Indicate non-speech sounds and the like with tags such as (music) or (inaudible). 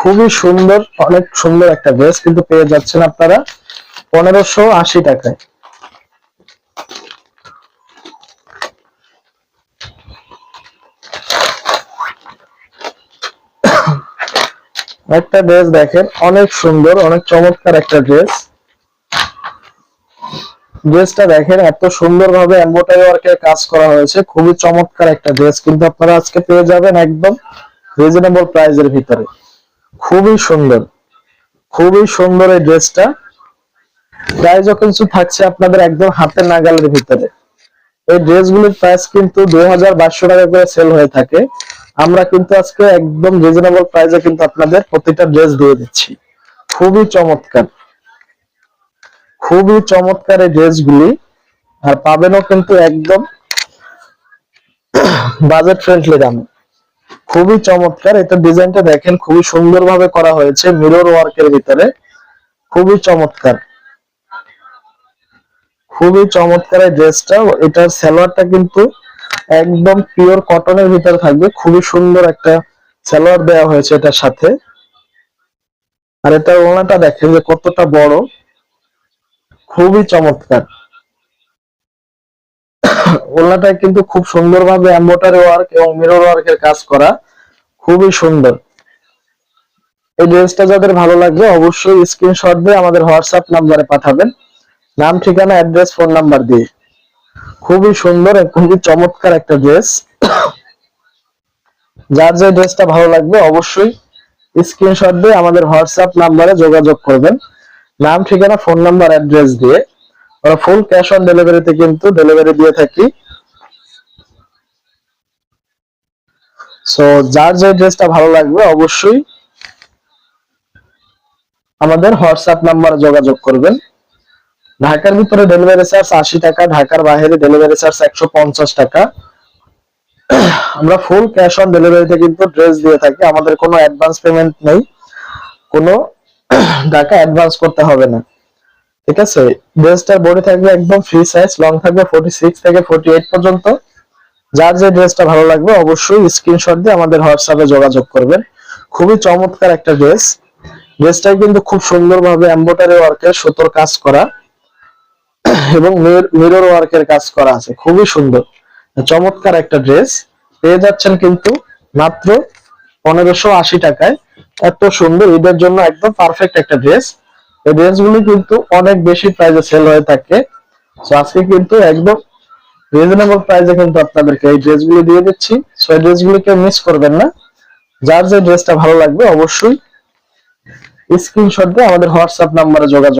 খুবই সুন্দর, অনেক সুন্দর একটা ড্রেস কিন্তু পেয়ে যাচ্ছেন আপনারা। পনেরোশো আশি টাকায়। একটা ড্রেস দেখেন, অনেক সুন্দর, অনেক চমৎকার একটা ড্রেস ড্রেসটা দেখেন, এত সুন্দর ভাবে এমব্রয়ডারি ওয়ার্কের কাজ করা হয়েছে। খুবই চমৎকার একটা ড্রেস কিন্তু আপনারা আজকে পেয়ে যাবেন একদম রিজনেবল প্রাইজের ভিতরে। খুবই সুন্দর খুবই সুন্দর এই ড্রেসটা। প্রাইসও কিন্তু থাকছে আপনাদের একদম হাতের নাগালের ভিতরে। এই ড্রেসগুলির প্রাইস কিন্তু দুই টাকা করে সেল হয়ে থাকে। আমরা কিন্তু আজকে একদম রিজনেবল প্রাইসে কিন্তু আপনাদের প্রতিটা ড্রেস দিয়ে দিচ্ছি। খুবই চমৎকার খুবই চমৎকার এই ড্রেসগুলি। আর পাবেনও কিন্তু একদম বাজেট ফ্রেন্ডলি দামে। খুবই চমৎকার। এটা ডিজাইনটা দেখেন, খুবই সুন্দরভাবে করা হয়েছে মিরর ওয়ার্কের ভিতরে। খুবই চমৎকার। খুবই চমৎকার এই ড্রেসটা। এটার সালোয়ারটা কিন্তু একদম পিওর কটনের ভিতরে থাকবে। খুবই সুন্দর একটা সালোয়ার দেওয়া হয়েছে এটার সাথে। আর এটার ওনাটা দেখেন যে কতটা বড়। খুবই চমৎকার। ওনাটা কিন্তু খুব সুন্দরভাবে এম্বোটারি ওয়ার্ক এবং মিরর ওয়ার্কের কাজ করা। খুবই সুন্দর। এই ড্রেসটা যাদের ভালো লাগবে অবশ্যই স্ক্রিনশট দিয়ে আমাদের হোয়াটসঅ্যাপ নাম্বারে পাঠাবেন। নাম, ঠিকানা অ্যাড্রেস ফোন নাম্বার দিয়ে। খুবই সুন্দর খুবই চমৎকার একটা ড্রেস যার যে ড্রেসটা ভালো লাগবে অবশ্যই স্ক্রিনশট দিয়ে আমাদের হোয়াটসঅ্যাপ নাম্বারে যোগাযোগ করবেন। নাম, ঠিকানা ফোন নাম্বার অ্যাড্রেস দিয়ে। আমরা ফুল ক্যাশ অন ডেলিভারিতে কিন্তু ডেলিভারি দিয়ে থাকি। সো যার যে ড্রেসটা ভালো লাগবে, অবশ্যই আমাদের হোয়াটসঅ্যাপ নাম্বারে যোগাযোগ করবেন। ঢাকার ভিতরে ডেলিভারি চার্জ আশি টাকা, ঢাকার বাইরে ডেলিভারি চার্জ একশো পঞ্চাশ টাকা। আমরা ফুল ক্যাশ অন ডেলিভারিতে কিন্তু ড্রেস দিয়ে থাকি। আমাদের কোনো অ্যাডভান্স পেমেন্ট নেই। কোনো (clears throat) টাকা অ্যাডভান্স করতে হবে না। ঠিক আছে? ড্রেসটার বডি থাকবে একদম ফ্রি সাইজ লং থাকবে ফোর্টি সিক্স থেকে ফোর্টি এইট পর্যন্ত। যার যে ড্রেসটা ভালো লাগবে অবশ্যই স্ক্রিনশট দিয়ে আমাদের হোয়াটসঅ্যাপে যোগাযোগ করবেন। খুবই চমৎকার একটা ড্রেস। ড্রেসটাই কিন্তু খুব সুন্দরভাবে এম্বোটারি ওয়ার্কের সুতোর কাজ করা এবং মিরর ওয়ার্কের কাজ করা আছে। খুবই সুন্দর। চমৎকার একটা ড্রেস। পেয়ে যাচ্ছেন কিন্তু মাত্র পনেরোশো আশি টাকায়। এত সুন্দর। ঈদের জন্য একদম পারফেক্ট একটা ড্রেস। এই ড্রেসগুলি কিন্তু অনেক বেশি প্রাইসে সেল হয়ে থাকে। সো আজকে কিন্তু একদম রিজনেবল প্রাইসে কিন্তু আপনাদেরকে এই ড্রেস গুলি দিয়ে দিচ্ছি। সো এই ড্রেসগুলিকে মিস করবেন না। যার যে ড্রেসটা ভালো লাগবে অবশ্যই স্ক্রিনশট দিয়ে আমাদের হোয়াটসঅ্যাপ নাম্বারে যোগাযোগ